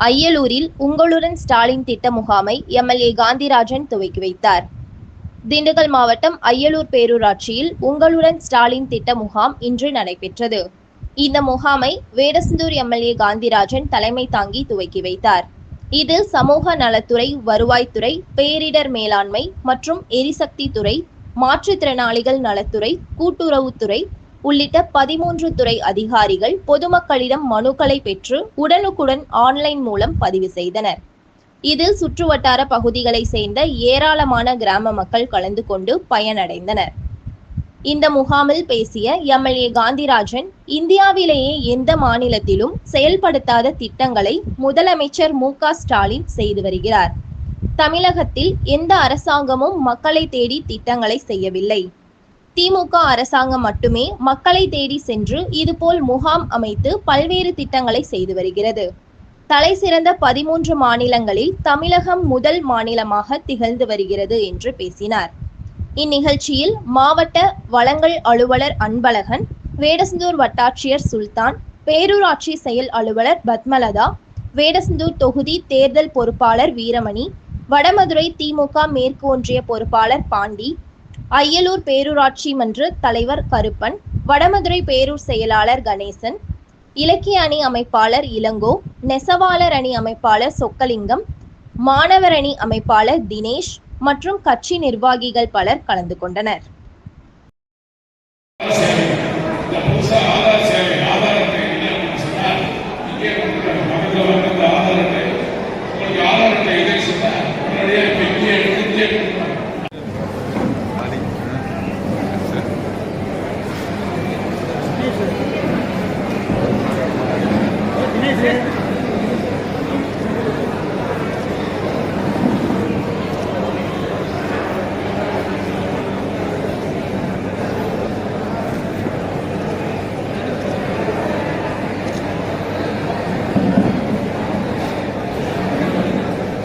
அய்யலூரில் உங்களுடன் ஸ்டாலின் திட்ட முகாமை எம்எல்ஏ காந்திராஜன் துவக்கி வைத்தார். திண்டுக்கல் மாவட்டம் அய்யலூர் பேரூராட்சியில் உங்களுடன் ஸ்டாலின் திட்ட முகாம் இன்று நடைபெற்றது. இந்த முகாமை வேடசந்தூர் எம்எல்ஏ காந்திராஜன் தலைமை தாங்கி துவக்கி வைத்தார். இதில் சமூக நலத்துறை வருவாய்த்துறை பேரிடர் மேலாண்மை மற்றும் எரிசக்தி துறை மாற்றுத்திறனாளிகள் நலத்துறை கூட்டுறவுத்துறை உள்ளிட்ட பதிமூன்று துறை அதிகாரிகள் பொதுமக்களிடம் மனுக்களை பெற்று உடனுக்குடன் ஆன்லைன் மூலம் பதிவு செய்தனர். இதில் சுற்றுவட்டார பகுதிகளை சேர்ந்த ஏராளமான கிராம மக்கள் கலந்து கொண்டு பயனடைந்தனர். இந்த முகாமில் பேசிய எம்எல்ஏ காந்திராஜன் இந்தியாவிலேயே எந்த மாநிலத்திலும் செயல்படுத்தாத திட்டங்களை முதலமைச்சர் மு. க. ஸ்டாலின் செய்து வருகிறார். தமிழகத்தில் எந்த அரசாங்கமும் மக்களை தேடி திட்டங்களை செய்யவில்லை. திமுக அரசாங்கம் மட்டுமே மக்களை தேடி சென்று இதுபோல் முகாம் அமைத்து பல்வேறு திட்டங்களை செய்து வருகிறது. தலை சிறந்த பதிமூன்று மாநிலங்களில் தமிழகம் முதல் மாநிலமாக திகழ்ந்து வருகிறது என்று பேசினார். இந்நிகழ்ச்சியில் மாவட்ட வளங்கள் அலுவலர் அன்பழகன் வேடசந்தூர் வட்டாட்சியர் சுல்தான் பேரூராட்சி செயல் அலுவலர் பத்மலதா வேடசந்தூர் தொகுதி தேர்தல் பொறுப்பாளர் வீரமணி வடமதுரை திமுக மேற்கு ஒன்றிய பொறுப்பாளர் பாண்டி அய்யலூர் பேரூராட்சி மன்ற தலைவர் கருப்பன் வடமதுரை பேரூர் செயலாளர் கணேசன் இலக்கிய அணி அமைப்பாளர் இளங்கோ நெசவாளர் அணி அமைப்பாளர் சொக்கலிங்கம் மாணவர் அணி அமைப்பாளர் தினேஷ் மற்றும் கட்சி நிர்வாகிகள் பலர் கலந்து கொண்டனர். Thank you.